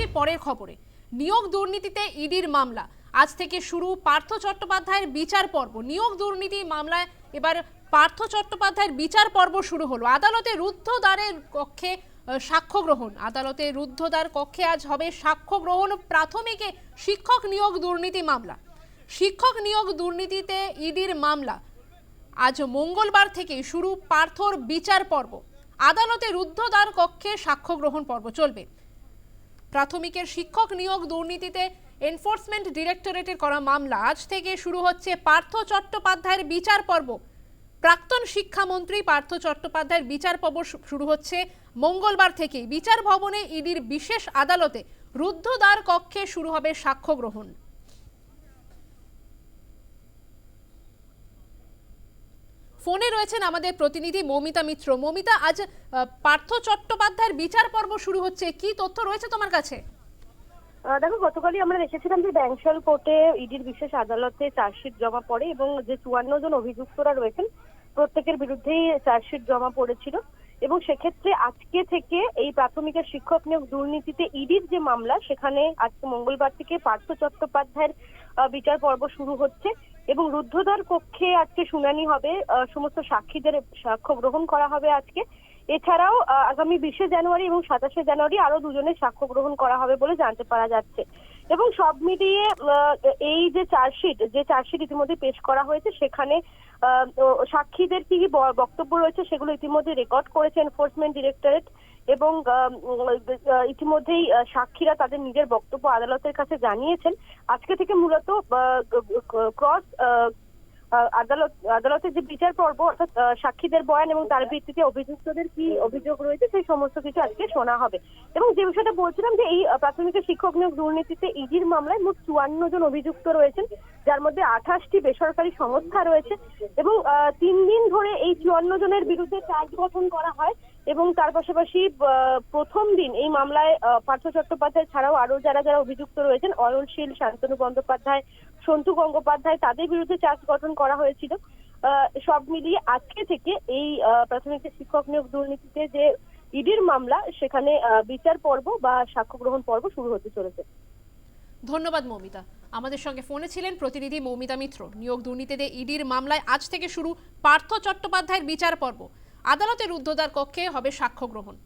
আসি পরের খবরে। নিয়োগ দুর্নীতিতে ইডির মামলা। আজ থেকে শুরু পার্থ চট্টোপাধ্যায়ের বিচার পর্ব। নিয়োগ দুর্নীতি মামলায় এবার পার্থ চট্টোপাধ্যায়ের বিচার পর্ব শুরু হলো। আদালতে রুদ্ধদ্বারের কক্ষে সাক্ষ্য গ্রহণ। আদালতে রুদ্ধদ্বার কক্ষে আজ হবে সাক্ষ্য গ্রহণ। প্রাথমিকে শিক্ষক নিয়োগ দুর্নীতি মামলা। শিক্ষক নিয়োগ দুর্নীতিতে ইডির মামলা। আজ মঙ্গলবার থেকে শুরু পার্থর বিচার পর্ব। আদালতে রুদ্ধদ্বার কক্ষে সাক্ষ্য গ্রহণ পর্ব চলবে। প্রাথমিকের শিক্ষক নিয়োগ দুর্নীতিতে এনফোর্সমেন্ট ডিরেক্টরেটের করা মামলা। আজ থেকে শুরু হচ্ছে পার্থ চট্টোপাধ্যায়ের বিচার পর্ব। প্রাক্তন শিক্ষামন্ত্রী পার্থ চট্টোপাধ্যায়ের বিচার পর্ব শুরু হচ্ছে মঙ্গলবার থেকে বিচার ভবনে ইডির বিশেষ আদালতে রুদ্ধদ্বার কক্ষে শুরু হবে সাক্ষ্য গ্রহণ ফোনে রয়েছেন আমাদের প্রতিনিধি মৌমিতা মিত্র। মৌমিতা, আজ পার্থ চট্টোপাধ্যায়ের বিচার পর্ব শুরু হচ্ছে। কি তথ্য রয়েছে তোমার কাছে? দেখো, গতকালই আমরা দেখেছিলাম যে ব্যাংশল কোর্টে ইডির বিশেষ আদালতে চার্জশিট জমা পড়ে এবং যে চুয়ান্ন জন অভিযুক্তরা রয়েছেন, প্রত্যেকের বিরুদ্ধেই চার্জশিট জমা পড়েছিল। এবং সেক্ষেত্রে আজকে থেকে এই প্রাথমিকের শিক্ষক নিয়োগ দুর্নীতিতে ইডির যে মামলা, সেখানে আজকে মঙ্গলবার থেকে পার্থ চট্টোপাধ্যায়ের বিচার পর্ব শুরু হচ্ছে এবং রুদ্ধদ্বার কক্ষে আজকে শুনানি হবে সমস্ত সাক্ষীদের সাক্ষ্য গ্রহণ করা হবে আজকে। এছাড়াও আগামী বিশে জানুয়ারি এবং সাতাশে জানুয়ারি আরও দুজনের সাক্ষ্য গ্রহণ করা হবে বলে জানতে পারা যাচ্ছে। এবং সব মিলিয়ে এই যে চার্জশিট যে চার্জশিট ইতিমধ্যে পেশ করা হয়েছে, সেখানে সাক্ষীদের কি বক্তব্য রয়েছে সেগুলো ইতিমধ্যে রেকর্ড করেছে এনফোর্সমেন্ট ডিরেক্টরেট এবং ইতিমধ্যেই সাক্ষীরা তাদের নিজের বক্তব্য আদালতের কাছে জানিয়েছেন। আজকে থেকে মূলত ক্রস আদালত আদালতের যে বিচার পর্ব, অর্থাৎ সাক্ষীদের বয়ান এবং তার ভিত্তিতে অভিযুক্তদের কি অভিযোগ রয়েছে, সেই সমস্ত কিছু আজকে শোনা হবে। এবং যে বিষয়টা বলছিলাম যে এই প্রাথমিক শিক্ষক নিয়োগ দুর্নীতিতে ইজির মামলায় মোট চুয়ান্ন জন অভিযুক্ত রয়েছেন, যার মধ্যে আঠাশটি বেসরকারি সংস্থা রয়েছে এবং তিন দিন ধরে এই চুয়ান্ন জনের বিরুদ্ধে চার্জ গঠন করা হয়। এবং তার পাশাপাশি প্রথম দিন এই মামলায় পার্থ চট্টোপাধ্যায় ছাড়াও আরও যারা যারা অভিযুক্ত রয়েছেন অয়নশীল শান্তনু বন্দ্যোপাধ্যায়, সন্তু গঙ্গোপাধ্যায়, তাদের বিরুদ্ধে চার্জ গঠন করা হয়েছিল। সব মিলিয়ে আজকে থেকে এই প্রাথমিক শিক্ষক নিয়োগ দুর্নীতিতে যে ইডির মামলা, সেখানে বিচার পর্ব বা সাক্ষ্য গ্রহণ পর্ব শুরু হতে চলেছে। ধন্যবাদ, মৌমিতা। আমাদের সঙ্গে ফোনে ছিলেন প্রতিনিধি মৌমিতা মিত্র। নিয়োগ দুর্নীতিতে ইডির মামলায় আজ থেকে শুরু পার্থ চট্টোপাধ্যায়ের বিচার পর্ব। আদালতের রুদ্ধদ্বার কক্ষে হবে সাক্ষ্য গ্রহণ।